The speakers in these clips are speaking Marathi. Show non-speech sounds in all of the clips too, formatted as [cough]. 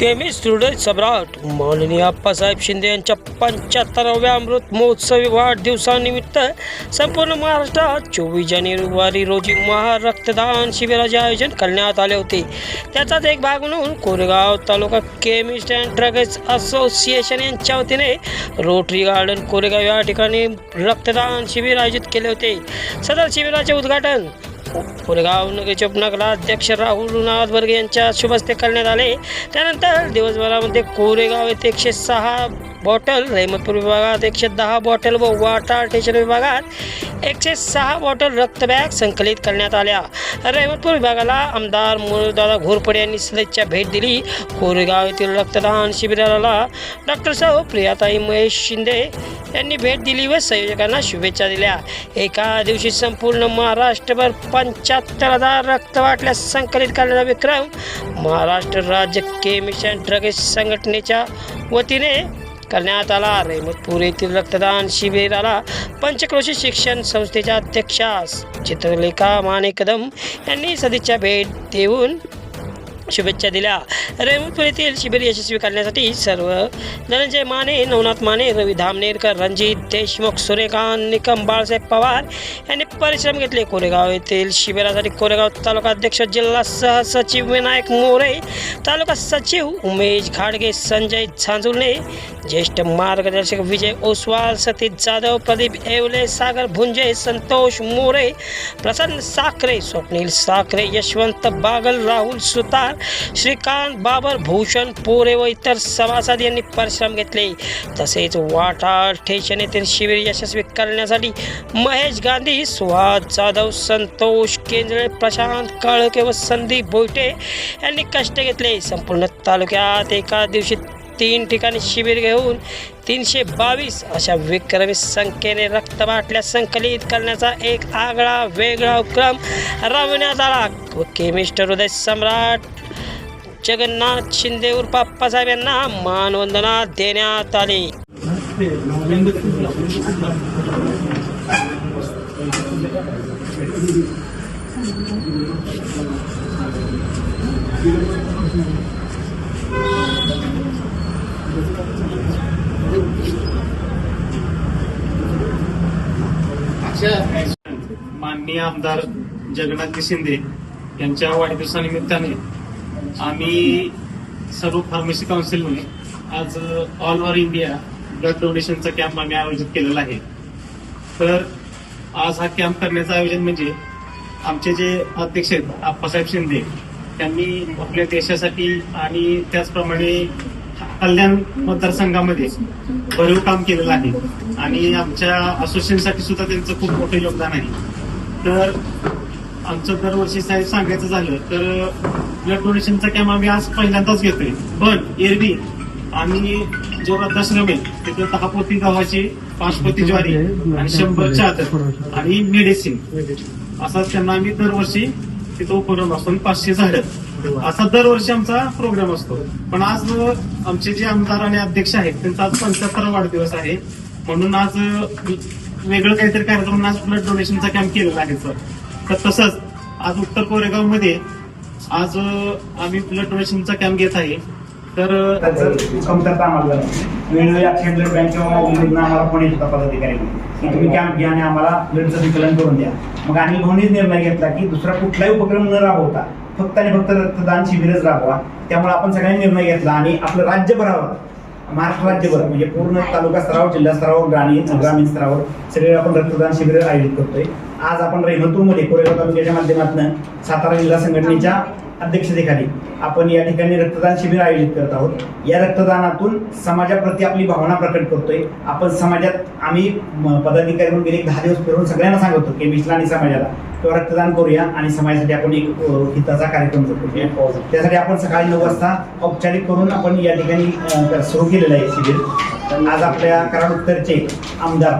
केमिस्ट हृदय सम्राट माननीय आप्पासाहेब शिंदे यांच्या पंच्याहत्तराव्या अमृत महोत्सवी वाढदिवसानिमित्त संपूर्ण महाराष्ट्रात चोवीस जानेवारी रोजी महारक्तदान शिबिराचे आयोजन करण्यात आले होते. त्याचाच एक भाग म्हणून Koregaon taluka chemist and drugs association यांच्या वतीने रोटरी गार्डन कोरेगाव या ठिकाणी रक्तदान शिबिर आयोजित केले होते. सदर शिबिराचे उद्घाटन कोरेगाव नगरचे नगराध्यक्ष राहुल नाथ यांच्या शुभस्ते करण्यात आले. त्यानंतर दिवसभरामध्ये कोरेगाव येथे एकशे सहा बॉटल रहिमतपूर विभागात एकशे दहा बॉटल व वाटा स्टेशन विभागात एकशे सहा बॉटल रक्तबॅग संकलित करण्यात आल्या. रहिमतपूर विभागाला आमदार मुरुदादा घोरपडे यांनी सदिच्छा भेट दिली. कोरेगाव येथील रक्तदान शिबिराला डॉक्टर साहेब प्रियाताई महेश शिंदे यांनी भेट दिली व संयोजकांना शुभेच्छा दिल्या. एका दिवशी संपूर्ण महाराष्ट्रभर पंच्याहत्तर हजार रक्तवाटल्यास संकलित करण्याचा विक्रम महाराष्ट्र राज्य केमिशन अँड ड्रग्स संघटनेच्या वतीने करण्यात आला. रहमतपूर येथील रक्तदान शिबिराला पंचक्रोशी शिक्षण संस्थेच्या अध्यक्षा चित्रलेखा माने कदम यांनी सदिच्छा भेट देऊन शुभेच्छा दिल्या. रेमपूर येथील शिबिर यशस्वी करण्यासाठी सर्व धनंजय माने नवनाथ माने रवी धामनेरकर रणजित देशमुख सूर्यकांत निकम बाळासाहेब पवार यांनी परिश्रम घेतले. कोरेगाव येथील शिबिरासाठी कोरेगाव तालुका अध्यक्ष जिल्हा सहसचिव विनायक मोरे तालुका सचिव उमेश घाडगे संजय झांजुर्णे ज्येष्ठ मार्गदर्शक विजय ओसवाल सतीश जाधव प्रदीप येवले सागर भुंजे संतोष मोरे प्रसन्न साखरे स्वप्नील साखरे यशवंत बागल राहुल सुतार श्रीकांत बाबर भूषण पोरे व इतर सभासद यांनी परिश्रम घेतले. तसेच वाटा स्टेशन येथील शिबिर यशस्वी करण्यासाठी महेश गांधी सुहास जाधव संतोष केंद्रे प्रशांत काळके व संदीप बोयटे यांनी कष्ट घेतले. संपूर्ण तालुक्यात एका दिवशी तीन ठिकाणी शिबिर घेऊन तीनशे बावीस अशा विक्रमी संख्येने रक्तबाटल्या संकलित करण्याचा एक आगळा वेगळा उपक्रम राबविण्यात आला. व केमिस्ट हृदय सम्राट जगन्नाथ शिंदे उर्फ अप्पासाहेब यांना मानवंदना देण्यात आली. माननीय आमदार जगन्नाथ शिंदे यांच्या वाढदिवसानिमित्ताने आम्ही सर्व फार्मसी काउन्सिलने आज ऑल ओव्हर इंडिया ब्लड डोनेशनचा कॅम्प आम्ही आयोजित केलेला आहे. तर आज हा कॅम्प करण्याचं आयोजन म्हणजे आमचे जे अध्यक्ष आहेत आप्पासाहेब शिंदे त्यांनी आपल्या देशासाठी आणि त्याचप्रमाणे कल्याण मतदारसंघामध्ये भरीव काम केलेलं आहे. आणि आमच्या असोसिएशनसाठी सुद्धा त्यांचं खूप मोठं योगदान आहे. तर आमचं दरवर्षी साहेब सांगायचं झालं तर ब्लड डोनेशनचा कॅम्प आम्ही आज पहिल्यांदाच घेतोय. पण एरवी आम्ही जो वृद्धाश्रम आहे तिथं दहा पोती गव्हाची पाच पोती ज्वारी आणि शंभर चादर आणि मेडिसिन असा त्यांना आम्ही दरवर्षी तिथं उपक्रम असतो. पाचशे झाडं. असा दरवर्षी आमचा प्रोग्राम असतो. पण आज आमचे जे आमदार आणि अध्यक्ष आहेत त्यांचा आज पंच्याहत्तर वाढदिवस आहे. म्हणून आज वेगळं काहीतरी कार्यक्रम आज ब्लड डोनेशनचा कॅम्प केलेला आहे सर तर तसंच आज उत्तर कोरेगावमध्ये आज आम्ही ब्लड डोनेशनचा कॅम्प घेत आहे. तर त्याचं कमतरता आम्हाला. वेळोवेळी अक्षय ब्लड बँक किंवा आम्हाला फोन येत होता पदाधिकारी की तुम्ही कॅम्प घ्या आणि आम्हाला ब्लडचं विकलन करून द्या. मग अनिल भाऊनीच निर्णय घेतला की दुसरा कुठलाही उपक्रम न राबवता फक्त आणि फक्त रक्तदान शिबिरच राबवा. त्यामुळे आपण सगळ्यांनी निर्णय घेतला आणि आपलं राज्यभरावर महाराष्ट्र राज्यभर म्हणजे पूर्ण तालुका स्तरावर जिल्हा स्तरावर ग्रामीण ग्रामीण स्तरावर सगळे आपण रक्तदान शिबिर आयोजित करतोय. आज आपण रेहमतूरमध्ये कोरेगाव तालुक्याच्या माध्यमातून सातारा जिल्हा संघटनेच्या अध्यक्षतेखाली आपण या ठिकाणी रक्तदान शिबिर आयोजित करत आहोत. या रक्तदानातून समाजाप्रती आपली भावना प्रकट करतोय. आपण समाजात आम्ही पदाधिकारी म्हणून गेले एक दहा दिवस फिरून सगळ्यांना सांगतो केमिस्टला आणि समाजाला किंवा रक्तदान करूया आणि समाजासाठी आपण एक हिताचा कार्यक्रम करतो त्यासाठी आपण सकाळी नऊ वाजता औपचारिक करून आपण या ठिकाणी सुरू केलेलं आहे शिबिर. आज आपल्या कराड उत्तरचे आमदार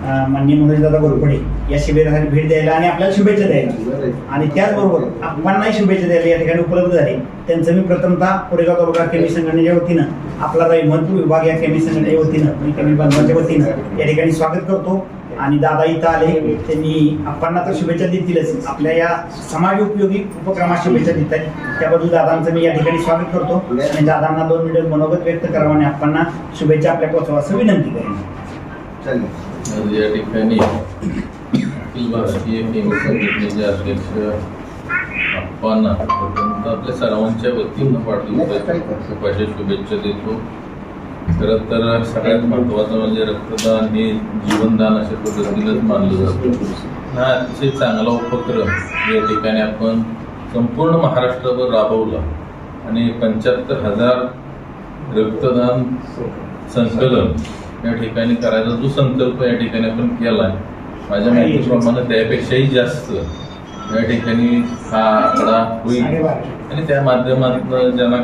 अ, माननीय मनोजदादा गोरपडे या शिबिरासाठी भेट द्यायला आणि आपल्याला शुभेच्छा द्यायला. आणि त्याचबरोबर आपणांनाही शुभेच्छा द्यायला या ठिकाणी उपलब्ध झाले. त्यांचं मी प्रथमतः कोरेगाव तालुका केमी संघटनेच्या वतीनं आपला रहिमतपूर विभाग या केमी संघटनेच्या वतीनं मी केमी बांधवाच्या वतीनं या ठिकाणी स्वागत करतो. आणि दादा इथं आले त्यांनी आपणना तर शुभेच्छा देतीलच. आपल्या या समाज उपयोगी उपक्रमात शुभेच्छा देत आहेत त्याबद्दल दादांचं मी या ठिकाणी स्वागत करतो. आणि दादांना दोन मिनिट मनोगत व्यक्त करावं आणि आपणना शुभेच्छा आपल्या पोहोचवा असं विनंती करेन. या ठिकाणी [clears throat] अखिल भारतीय संघटनेचे अध्यक्ष आपल्या सर्वांच्या वतीनं वाढदिवसाच्या शुभेच्छा देतो. खरं तर सगळ्यात महत्त्वाचं म्हणजे रक्तदान हे जीवनदान अशा पद्धतीनंच मानलं जातं. हा अतिशय चांगला उपक्रम या ठिकाणी आपण संपूर्ण महाराष्ट्रभर राबवला. आणि पंच्याहत्तर हजार रक्तदान संकलन या ठिकाणी करायचा जो संकल्प या ठिकाणी आपण केला आहे माझ्या माहितीप्रमाणे त्यापेक्षाही जास्त. या ठिकाणी हा आकडा होईल. आणि त्या माध्यमातून ज्यांना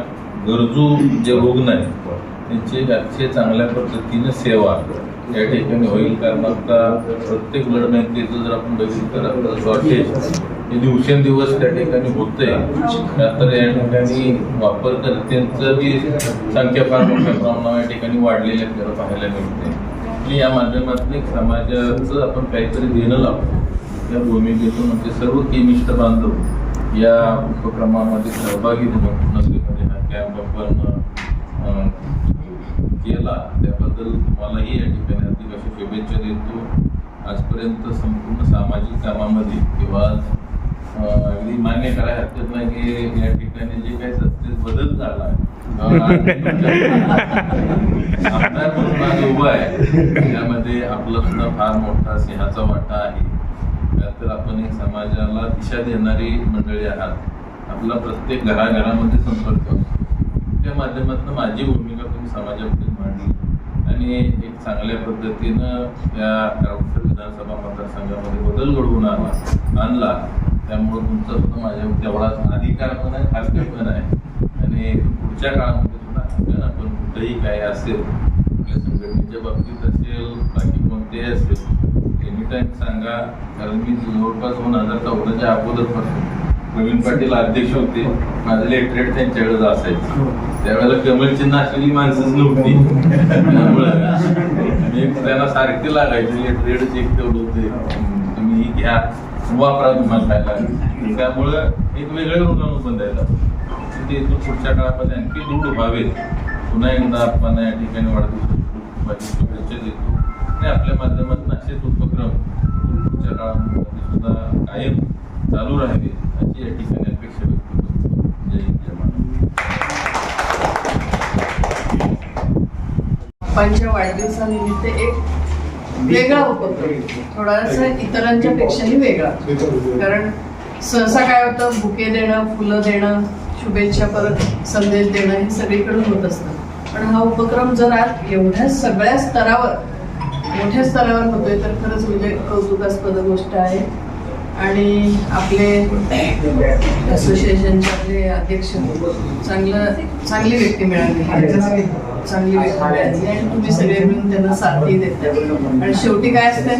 गरजू जे रुग्ण आहेत त्यांची अतिशय चांगल्या पद्धतीने सेवा या ठिकाणी होईल. कारण आता प्रत्येक ब्लड बँकेचं जर आपण बघितलं तर आपलं शॉर्टेज हे दिवसेंदिवस त्या ठिकाणी होतंय. तर या ठिकाणी वापरकर्त्यांचं बी संख्या फार मोठ्या प्रमाणावर या ठिकाणी वाढलेली आपल्याला पाहायला मिळते. या माध्यमातून समाजाचं आपण काहीतरी देणं लागतो या भूमिकेतून आमचे सर्व केमिस्ट बांधव या उपक्रमामध्ये सहभागी होऊन नगरीमध्ये हा कॅम्प आपण केला. त्याबद्दल तुम्हालाही या ठिकाणी अधिक अशा शुभेच्छा देतो. आजपर्यंत संपूर्ण सामाजिक कामामध्ये किंवा अगदी मान्य करायला हरकत नाही की या ठिकाणी जे काही सत्तेत बदल झाला. आमदार म्हणून आज उभा आहे. त्यामध्ये आपला सुद्धा फार मोठा सिंहाचा वाटा आहे. का तर आपण एक समाजाला दिशा देणारी मंडळी आहात. आपला प्रत्येक घराघरामध्ये संपर्क असतो. त्या माध्यमातून माझी भूमिका तुम्ही समाजामध्ये मांडली. आणि एक चांगल्या पद्धतीनं या राऊतसर विधानसभा मतदारसंघामध्ये बदल घडवून आला आणला. त्यामुळं तुमचा सुद्धा माझ्या तेवढाच अधिकार पण आहे खासगी पण आहे. आणि पुढच्या काळामध्ये सुद्धा आपण कुठंही काय असेल आपल्या संघटनेच्या बाबतीत असेल बाकी कोणतेही असेल सांगा कारण मी जवळपास दोन हजार चौदाच्या अगोदरपासून प्रवीण पाटील अध्यक्ष होते. माझं लेटरेट त्यांच्याकडे असायचं त्यावेळेला कमल चिन्ह असलेली माणसंच नव्हती. त्यामुळं मी त्यांना सारखे लागायचे लेटरेट चेक तेवढं होते. तुम्ही घ्या वापरा तुम्हाला खायला त्यामुळं एक वेगळं ऋण बंधायला. ते इथून पुढच्या काळामध्ये आणखी दृढ व्हावे पुन्हा एकदा आपण या ठिकाणी वाढदिवसाची शुभेच्छा देतो. आणि आपल्या माध्यमातून असेच उपक्रम पुढच्या काळामध्ये सुद्धा कायम चालू राहावे अशी या ठिकाणी अपेक्षा व्यक्त करतो. जय हिंद जय महाराष्ट्र वाढदिवसानिमित्त एक वेगळा उपक्रम. थोडासा इतरांच्या पेक्षाही वेगळा. कारण सहसा काय होतं बुके देणं फुलं देणं शुभेच्छा परत संदेश देणं हे सगळीकडून होत असतं. पण हा उपक्रम जर आज एवढ्या सगळ्या स्तरावर मोठ्या स्तरावर होतोय तर खरंच म्हणजे कौतुकास्पद गोष्ट आहे. आणि आपले असोसिएशनचे आपले अध्यक्ष चांगलं चांगली व्यक्ती मिळाली. चांगली व्यक्ती मिळाली. आणि तुम्ही सगळे मिळून त्यांना साथही देता आणि शेवटी काय असते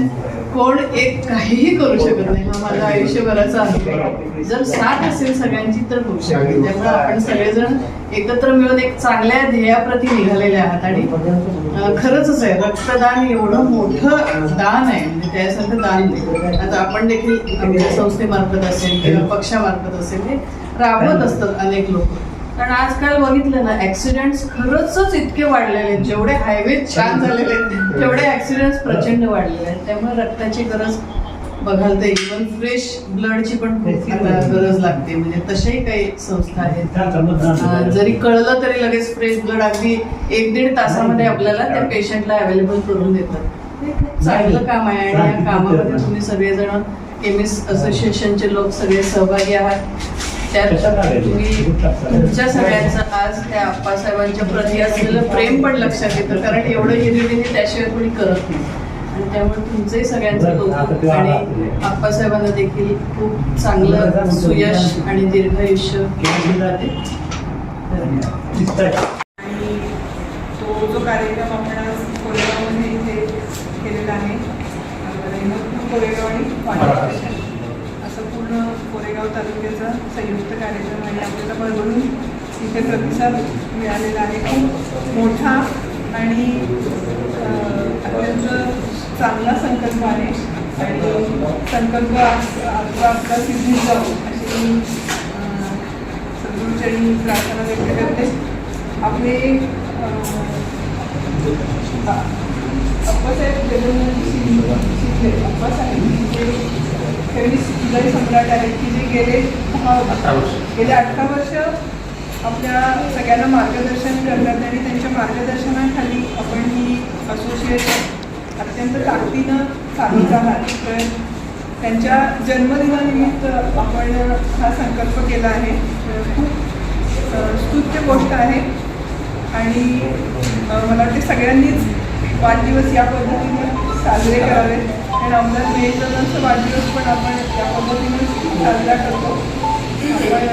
कोण एक काहीही करू शकत नाही. हा माझा आयुष्यभराचा अनुभव आहे. जर साथ असेल सगळ्यांची तर होऊ शकते. त्यामुळे आपण सगळेजण एकत्र मिळून एक चांगल्या ध्येयाप्रती निघालेले आहात. आणि खरंच आहे रक्तदान एवढं मोठं दान आहे. म्हणजे त्यासारखं दान नाही. आता आपण देखील आमच्या संस्थेमार्फत असेल किंवा पक्षामार्फत असेल हे राबवत असतात अनेक लोक. कारण आजकाल बघितलं ना ऍक्सिडेंट खरंच इतके वाढलेले आहेत. जेवढे हायवे छान झालेले आहेत तेवढे ऍक्सिडेंट प्रचंड वाढलेले आहेत. त्यामुळे रक्ताची गरज बघाल तर इव्हन फ्रेश ब्लडची पण खूप गरज लागते. म्हणजे तशाही काही संस्था आहेत. जरी कळलं तरी लगेच फ्रेश ब्लड अगदी एक दीड तासामध्ये आपल्याला त्या पेशंटला अवेलेबल करून देतात. चांगलं काम आहे आणि या कामामध्ये तुम्ही सगळेजण केमिस असोसिएशनचे लोक सगळे सहभागी आहात. त्यात तुम्ही तुमच्या सगळ्यांचं आज त्या आप्पासाहेबांच्या प्रती असलेलं प्रेम पण लक्षात येतं. कारण एवढं हिरिरीने त्याशिवाय कोणी करत नाही. आणि त्यामुळे तुमचंही सगळ्यांचं कौतुक आणि आप्पासाहेबांना देखील खूप चांगलं सुयश आणि दीर्घायुष्य आणि तो जो कार्यक्रम आपण आज कोरेगावमध्ये इथे केलेला आहे कोरेगाव आणि कोरेगाव तालुक्याचा संयुक्त कार्यक्रम आहे. आपल्याला बघून इथे प्रतिसाद मिळालेला आहे. खूप मोठा आणि अत्यंत चांगला संकल्प आहे. आणि संकल्प आपला आपला सिद्धी जाऊ अशी मी अं, सद्गुरूचरणी प्रार्थना व्यक्त करते. आपले अं, अप्पासाहेब जगन्नाथ शिंदे अप्पासाहेब जे काही हृदय सम्राट आहेत की जे गेले दहा गेले अठरा वर्ष आपल्या सगळ्यांना मार्गदर्शन करतात आणि त्यांच्या मार्गदर्शनाखाली आपण ही असोसिएशन अत्यंत ताकदीनं चालवत आहात तर त्यांच्या जन्मदिनानिमित्त आपण हा संकल्प केला आहे खूप स्तुत्य गोष्ट आहे आणि मला वाटते सगळ्यांनीच वाढदिवस या पद्धतीने साजरे करावे. आणि आमदार मेहतांचा वाढदिवस पण आपण या पद्धतीने साजरा करतो. आपण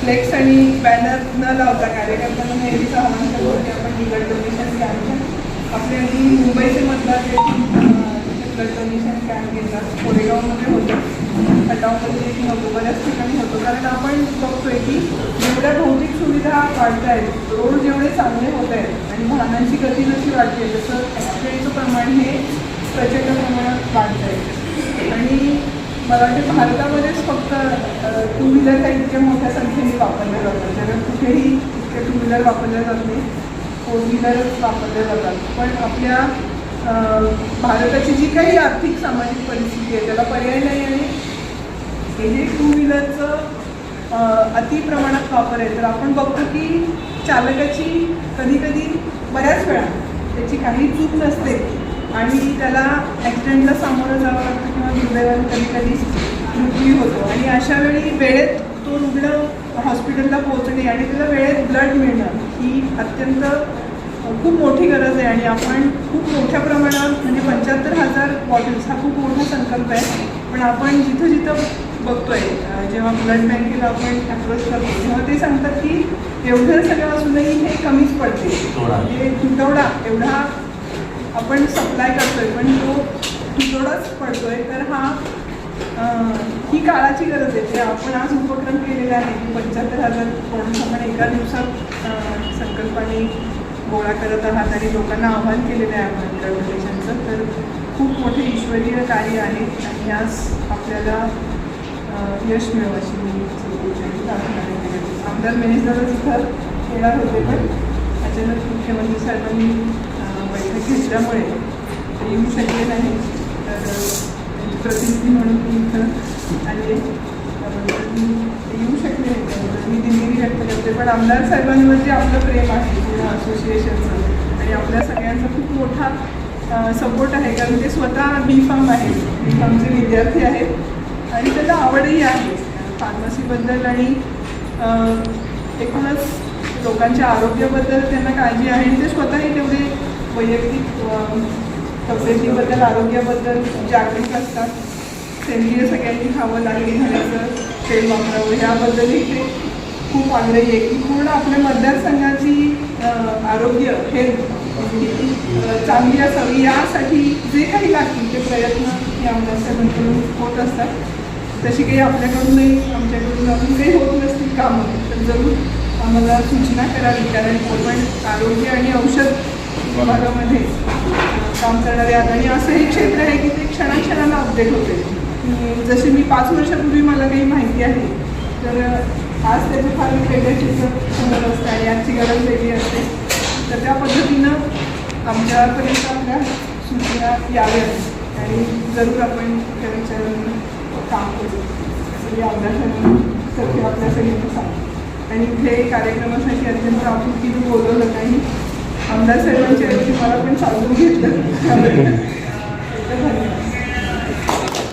फ्लेक्स आणि बॅनर न लावता कार्यकर्त्यांना नेहमीच आवाहन करतो की आपण निगड डोनेशन कॅम्प आपले मुंबईचे मतदार जे ब्लड डोनेशन कॅम्प घेतात कोरेगावमध्ये होतं. खटावमध्ये देखील होतो बऱ्याच ठिकाणी होतो. कारण आपण बघतोय की जेवढ्या भौतिक सुविधा वाढत आहेत. रोड जेवढे चांगले होत आहेत आणि वाहनांची गती जशी वाढते तसं ॲक्सिडेंटचं प्रमाण हे प्रचंड प्रमाणात वाढत आहे. आणि मला वाटते भारतामध्येच फक्त टू व्हीलर काही इतक्या मोठ्या संख्येने वापरल्या जातात. जगात कुठेही इतके टू व्हीलर वापरल्या जात नाही. फोर व्हीलरच वापरल्या जातात. पण आपल्या भारताची जी काही आर्थिक सामाजिक परिस्थिती आहे त्याला पर्याय नाही आणि हे जे टू व्हीलरचं अति प्रमाणात वापर आहे तर आपण बघतो की चालकाची कधीकधी बऱ्याच वेळा त्याची काही चूक नसते आणि त्याला ॲक्सिडेंटला सामोरं जावं लागतं किंवा दुर्दैवाने कधी कधी मृत्यू होतो. आणि अशा वेळी वेळेत तो रुग्ण हॉस्पिटलला पोहोचणे आणि त्याला वेळेत ब्लड मिळणं ही अत्यंत खूप मोठी गरज आहे आणि आपण खूप मोठ्या प्रमाणात म्हणजे पंच्याहत्तर हजार बॉटल्स हा खूप मोठा संकल्प आहे. पण आपण जिथं जिथं बघतोय जेव्हा ब्लड बँकेला आपण अप्रोच करतो तेव्हा ते सांगतात की एवढं सगळं असूनही हे कमीच पडते. म्हणजे तुटवडा एवढा आपण सप्लाय करतोय पण तो तुटवडाच पडतोय. तर हा ही काळाची गरज आहे. जे आपण आज उपक्रम केलेला आहे की पंच्याहत्तर हजार बॉटल्स आपण एका दिवसात संकल्पाने गोळा करत आहात आणि लोकांना आव्हान केलेलं आहे आपण ग्रॅज्युएशनचं तर खूप मोठे ईश्वरीय कार्य आहे आणि यास आपल्याला यश मिळव अशी मी आमदार मेनेजर इथं येणार होते पण अचानक मुख्यमंत्री साहेबांनी बैठक घेतल्यामुळे येऊ शकले नाही. तर प्रतिनिधी म्हणून मी इथं आले. येऊ शकले मी दिलेली व्यक्त करते. पण आमदार साहेबांवर जे आपलं प्रेम आहे पूर्ण असोसिएशनचं आणि आपल्या सगळ्यांचा खूप मोठा सपोर्ट आहे. कारण ते स्वतः बी फार्म आहेत. बी फार्मचे विद्यार्थी आहेत. आणि त्यांना आवडही आहे. फार्मसीबद्दल आणि एकूणच लोकांच्या आरोग्याबद्दल त्यांना काळजी आहे. आणि ते स्वतःही तेवढे वैयक्तिक तब्येतीबद्दल आरोग्याबद्दल जागरूक असतात. सेंद्रिय सगळ्यांनी खावं लागली घालायचं तेल वापरावं ह्याबद्दलही ते खूप आग्रही आहे की पूर्ण आपल्या मतदारसंघाची आरोग्य हेल्थ चांगली असावी. यासाठी जे काही लागतील ते प्रयत्न हे आमदार साहेबांकडून होत असतात. तशी काही आपल्याकडूनही आमच्याकडून अजून काही होत नसतील कामं तर जरूर आम्हाला सूचना करावी. कारण आपण आरोग्य आणि औषध विभागामध्ये काम करणारे आहात आणि असं हे क्षेत्र आहे की ते क्षणाक्षणाला अपडेट होते. जसे मी पाच वर्षापूर्वी मला काही माहिती आहे तर आज त्याचे फार वेगळ्या चित्र समोर असतं आणि आजची गरज वेगळी असते. तर त्या पद्धतीनं आमच्यापर्यंत आपल्या सूचना याव्यात आणि जरूर आपण त्या विचारांना काम करू. असं मी आमदार आपल्या सगळ्यांना सांगू. आणि इथे कार्यक्रमासाठी अत्यंत आपुलकीने बोलवलं नाही. आमदार साहेबांच्या ऐवजी मला पण चालवून घेतलं. धन्यवाद.